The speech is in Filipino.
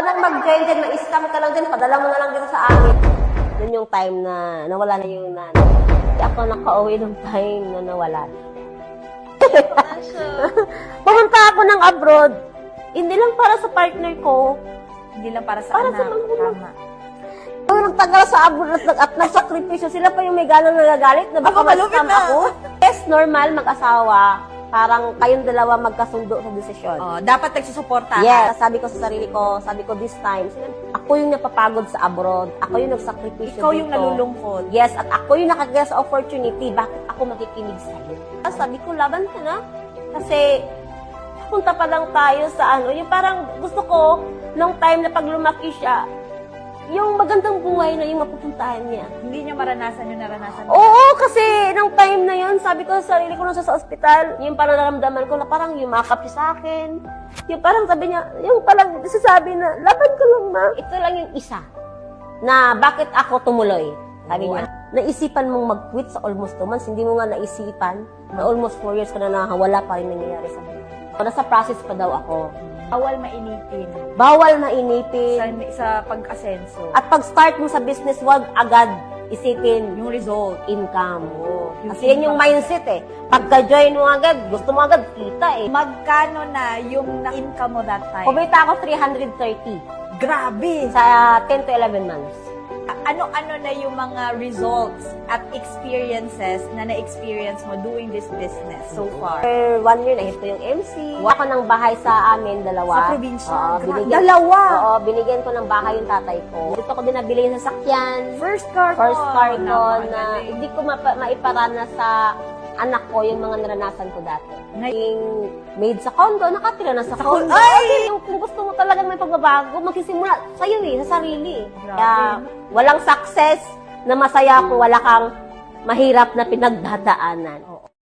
ka nang mag-join dyan, ma-scam ka lang dyan, padala mo na lang dito sa amin. Yun yung time na nawala na yung nanay. Hindi ako nakauwi ng time na nawala. Pumunta ako ng abroad, hindi lang para sa partner ko, Hindi lang para sa Para anak. sa mga- Tama. Nagtagal sa abroad at, at nagsakripisyo, sila pa yung may ganang nagagalit na baka Ako, malupit na. ako. Yes, normal mag-asawa. Parang kayong dalawa magkasundo sa desisyon. Oh, dapat nagsusuporta. Yes, sabi ko sa sarili ko, sabi ko this time, ako yung napapagod sa abroad. Ako yung nagsakripisyo Ikaw yung dito. nalulungkot. Yes, at ako yung nakagaya sa opportunity. Bakit ako makikinig sa'yo? Tapos Sabi ko, laban ka na. Kasi, punta pa lang tayo sa ano, yung parang gusto ko, nung time na pag lumaki siya, yung magandang buhay na yung mapupuntahan niya. Hindi niya maranasan yung naranasan mo. Oo, kasi nung time na yun, sabi ko sa sarili ko nung sa ospital, yung parang naramdaman ko na parang yumakap siya sa akin. Yung parang sabi niya, yung parang sasabi na, laban ka lang ma. Ito lang yung isa na bakit ako tumuloy. Sabi niya, naisipan mong mag-quit sa almost two months, hindi mo nga naisipan na almost four years ka na nakawala pa rin nangyayari sa buhay. Nasa process pa daw ako. Bawal mainipin Bawal sa, mainipin. sa pag-asenso. At pag-start mo sa business, wag agad isipin yung result. income. Yung Kasi yan yung mindset eh. Pagka-join mo agad, gusto mo agad kita eh. Magkano na yung na-income mo that time? Kumita ako 330 Grabe! sa 10 to 11 months. Ano-ano na yung mga results at experiences na na-experience mo doing this business so far? For one year, nahit ko yung MC. Ako ng bahay sa amin, dalawa. Sa probinsya? Oo, binigyan, Dalawa? Oo, binigyan ko ng bahay yung tatay ko. Dito ko din nabili yung sasakyan. First car ko. First car ko na Napakagaling. hindi ko mapa- maiparana sa anak ko yung mga naranasan ko dati. Ngay- Yung maid sa condo, nakatira na sa, Sa condo. Ay! Yung, kung gusto mo talagang may pagbabago, magsisimula sa'yo eh, sa sarili. Grabe. Kaya walang success na masaya kung wala kang mahirap na pinagdadaanan.